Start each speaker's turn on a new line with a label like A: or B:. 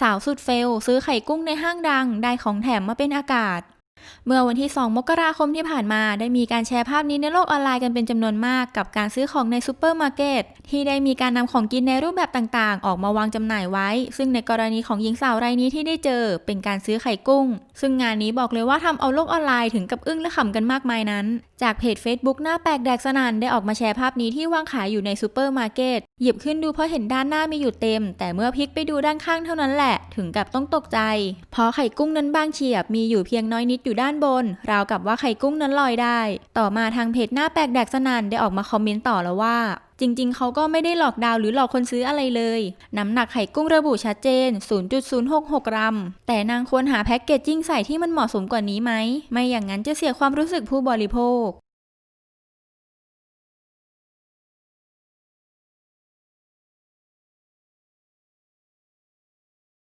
A: สาวสุดเฟล ซื้อไข่กุ้งในห้างดัง ได้ของแถมมาเป็นอากาศ เมื่อวันที่ 2 มกราคมที่ผ่านมาได้มีการแชร์ภาพนี้ในโลกออนไลน์กันเป็นจำนวนมากกับการซื้อของในซูเปอร์มาร์เก็ตที่ได้มีการนำของกินในรูปแบบต่างๆ ออกมาวางจำหน่ายไว้ ซึ่งในกรณีของหญิงสาวรายนี้ที่ได้เจอเป็นการซื้อไข่กุ้ง ซึ่งงานนี้บอกเลยว่าทำเอาโลกออนไลน์ถึงกับอึ้งและขำกันมากมายนั้น จากเพจ Facebook หน้าแปลกแดกสนันได้ออกมาแชร์ภาพนี้ที่วางขายอยู่ในซูเปอร์มาร์เก็ตหยิบขึ้นดูเพราะเห็นด้านหน้ามีอยู่เต็ม แต่เมื่อพลิกไปดูด้านข้างเท่านั้นแหละ ถึงกับต้องตกใจเพราะไข่กุ้งนั้นบางเฉียบมีอยู่เพียงน้อยนิดอยู่ด้านบน ราวกับว่าไข่กุ้งนั้นลอยได้ ต่อมาทางเพจหน้าแปลกแดกสนันได้ออกมาคอมเมนต์ต่อแล้วว่าจริง ๆ เขาก็ไม่ได้หลอกดาวหรือหลอกคนซื้ออะไรเลย น้ำหนักไข่กุ้งระบุชัดเจน 0.066 กรัม แต่นางควรหาแพ็กเกจจิ้งใส่ที่มันเหมาะสมกว่านี้ไหม ไม่อย่างนั้นจะเสียความรู้สึกผู้บริโภค